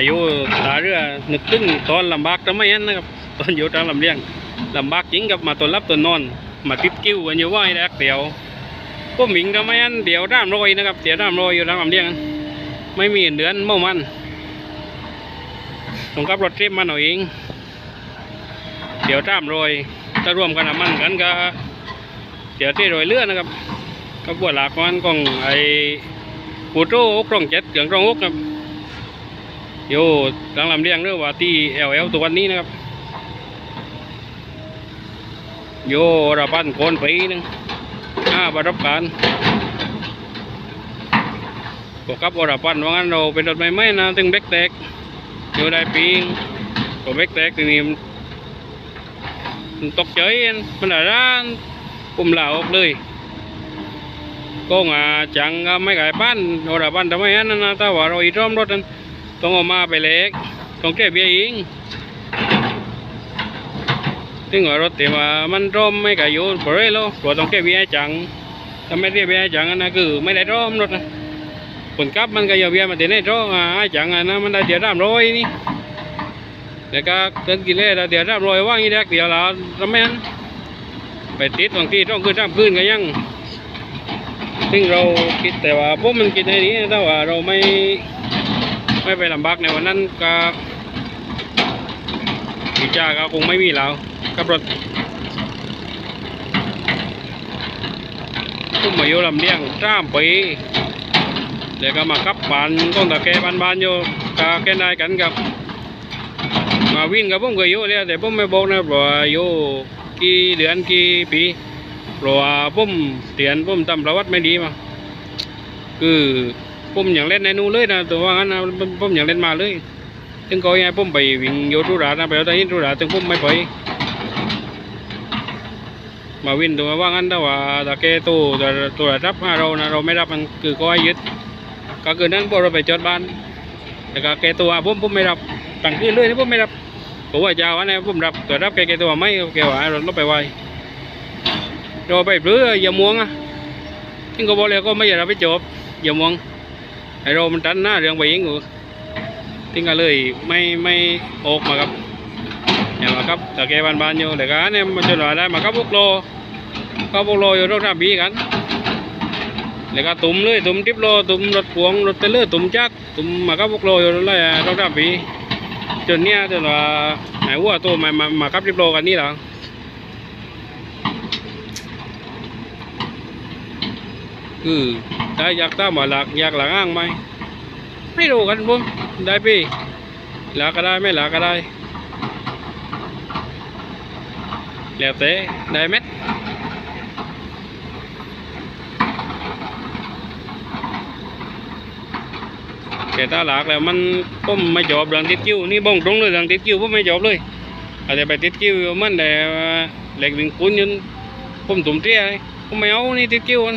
มาอยู่ตาเรือนึกตึงตอนลำบากทำไมนั้นนะครับตอนอยู่ทางลำเลียงลำบากจริงกับมาตอนรับตอนนอน มาติดกิ้วกันอยู่ว่าให้แรกเดียวพวกหมิงทำไมนั้นเดี๋ยวด้ามรอยนะครับเดี๋ยวด้ามรอยอยู่ทางลำเลียง ไม่มีเดือนเมื่อมันต้องกับรถเทปมาหน่อยเอง เดี๋ยวด้ามรอยถ้ารวมกันมันกันก็เดี๋ยวที่รอยเลือนะครับก็บวชหลักมันของไอ้ปูโต้อกรองเจ็ดเกืองกรองอกครับ อยู่ทางลำเลียงเรื่องว่าที่เอลเอลตัววันนี้นะครับโยระพันโคนปีหนึงห้าประรับการก็กับวรพันว่างั้นเราเป็นรถไม่ไม่นะถึงเบรกแตกอยู่ได้ปีงก็เบรกแตกทีนี้มันตกใจมันอะไรานปุ่มเหล่าออกเลยก็งาจังก็ไม่ไก่ปั้นโอราปั้นทำไมอันนั้นนะถ้าว่าเราอีร่อมรถนั้น ต้องเอามาไปเล็ก ต้องแก้เบี้ยเองถึงว่ารถเต็มว่ามันร่มไม่ก่อยู่ปล่อยแล้วเพราะต้องแก้เบี้ยจังถ้าไม่เรียเบี้ยจังนนั้นคือไม่ได้ร่มรถนะผลกลับมันก็เอาเบี้ยมาเดี๋ยวนี้ร่ออ่าจังอันนั้นมันได้เดี๋ยวร่ำร้อยนี่แล้วก็เดินกินเล่เดี๋ยวร่ำร้อยว่างอีแดกเดี๋ยวเราทำไมนั้นไปติดบางทีต้องขึ้นร่ำขึ้นก็ยังซึ่งเราคิดแต่ว่าพวกมันคิดในนี้ถ้าว่าเราไม่ ไม่ไปลำบากในวันนั้นก็วิจาก็คงไม่มีแล้วกับรถพุ่มมาอยู่ลำเลียงจ้ามปีเดี๋ยวก็มาขับบ้านก้องตะแกบ้านบ้านอยู่กาแกนได้กันกับ มาวิ่งกับผมเคยอยู่เลยแต่ผมไม่บอกนะเพราะว่าอยู่กี่เดือนกี่ปีเพราะว่าผมเตียนผมทำประวัติไม่ดีมาคือ ผมอย่างเล่นในนู้นเลยนะตัวว่างั้นนะผมผมอย่างเล่นมาเลยถึงก็ยังผมไปวิ่งโยธุระนะไปเอาแต่ยินธุระถึงผมไม่ไปมาวิ่งตัวว่างั้นแต่ว่าตะเกตู้ตัวตัวรับมาเรานะเราไม่รับมันคือก็ให้ยึดก็คือนั้นพอเราไปจอดบ้านแต่ก็แกตัวผมผมไม่รับตั้งคืนเลยนี่ผมไม่รับผมว่าจ้าอันนี้ผมรับตัวรับแกแกตัวไม่แกว่าเราลบไปไว rồi bây giờ giờ muộn á nhưng có bao giờ có mấy giờ ra phải chụp giờ muộn hay rồi mình tránh á đường biển ngược tiếng là lời mấy mấy ột mà gặp nhà mà cấp là cái ban ban vô để cá anh ไอโรามันตันหน้าเรื่องใบยิงอยู่ทิ้งกันเลยไม่ไม่ออกมาครับเนี่ยมาครับตะเกียบบานๆอยู่แต่กันเนี่ยมาจะหน่อยได้มาครับพวกโลก็พวกโลอยู่รถราบีกันเดี๋ยวก็ตุ้มเลยตุ้มทิปโลตุ้มรถพวงรถเตลเลอร์ตุ้มจักตุ้มมาครับพวกโลอยู่รถไรรถราบีจนเนี้ยจนว่าหายวัวตัวมามามาครับทิปโลกันนี่หรอ อืได้อยากตามมาหลักอยากหลังอ้างไหมไม่รู้กันบุ้มได้พี่หลักก็ได้ไม่หลักก็ได้แล้วแต่ได้ไหมแต่ถ้าหลักแล้วมันผมไม่จบหลังติดคิวนี่บ้องตรงเลยหลังติดคิวผมไม่จบเลยอาจจะไปติดคิวมันแต่เหล็กวิ่งคุ้นยืนผมตุ่มเตี้ยผมไม่เอานี่ติดคิวมัน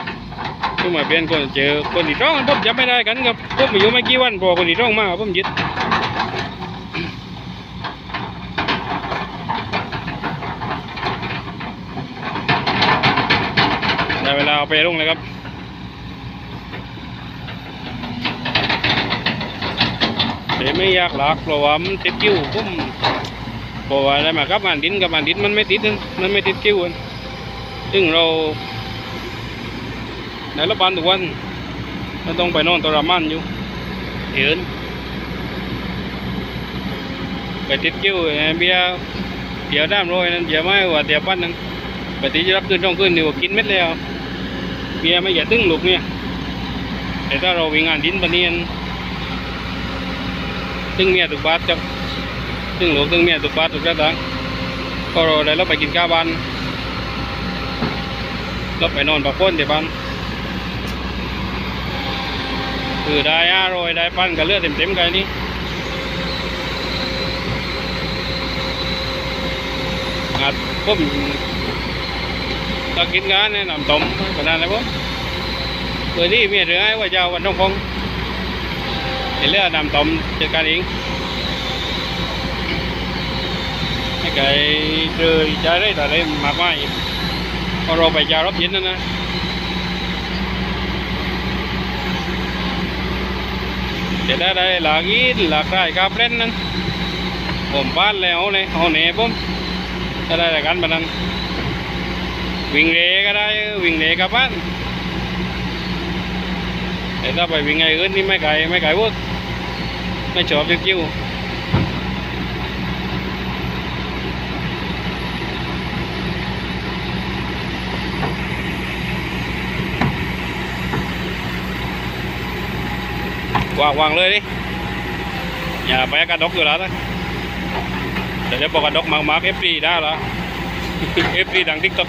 งมาเป็นคนเจอคนที่ร้องผมจำไม่ได้กันครับผมมาอยู่ไม่กี่วันพอคนที่ร้องมาผมยึดได้เวลาเอาไปลงเลยครับแต่ไม่อยากหลักเพราะว่ามันติดกิ้วผมเพราะว่าอะไรมากับมันดินกับมันดินมันไม่ติดมันไม่ติดกิ้วอะซึ่งเรา ในรถบันทุกวันไม่ต้องไปนอนทรมานอยู่เหินไปติดกิ้วไอ้เบียเดี๋ยวด้ามโรยนั่นเดี๋ยวไม่ว่าเดี๋ยวปั้นนั่นไปติจะรับขึ้นต้องขึ้นดีกว่ากินเม็ดแล้วเบียไม่อย่าตึ้งลูกเนี่ยแต่ถ้าเราวิ่งงานดินปะเนียนตึ้งเมียตุกบาทจับตึ้งลูกตึ้งเมียตุกบาทตุกกระตังก็เราได้เราไปกินข้าวบ้านเราไปนอนปักพ้นที่บ้าน คือได้อร่อยได้ปั้นกันเลือดเต็มๆกันนี่อัดปุ๊บตะกินกันในน้ำต้มขนาดไหนปุ๊บเดี๋ยวนี้มีเรือไอ้ว่าเจ้าวันต้องคงเรื่อดน้ำต้มเจอกันเองให้ไก่เจอใจได้แต่ได้มากมายพอเราไปจารับยินนั่นนะ จะได้ได้หลากอีหลากได้กับเล่นนั้นผมบ้านแล้วเลยเอาเน่ผมจะได้แต่กันแบบนั้น วิ่งเรก็ได้วิ่งเรกับบ้านแต่ถ้าไปวิ่งไงอื่นนี่ไม่ไกลไม่ไกลพวกไม่ชอบจิ้ว วางวางเลยดิ อย่าไปกระดกอยู่แล้วนะแต่จะบอกกระดกมากมากเอฟซีได้แล้วเอฟซีดังทิกตอก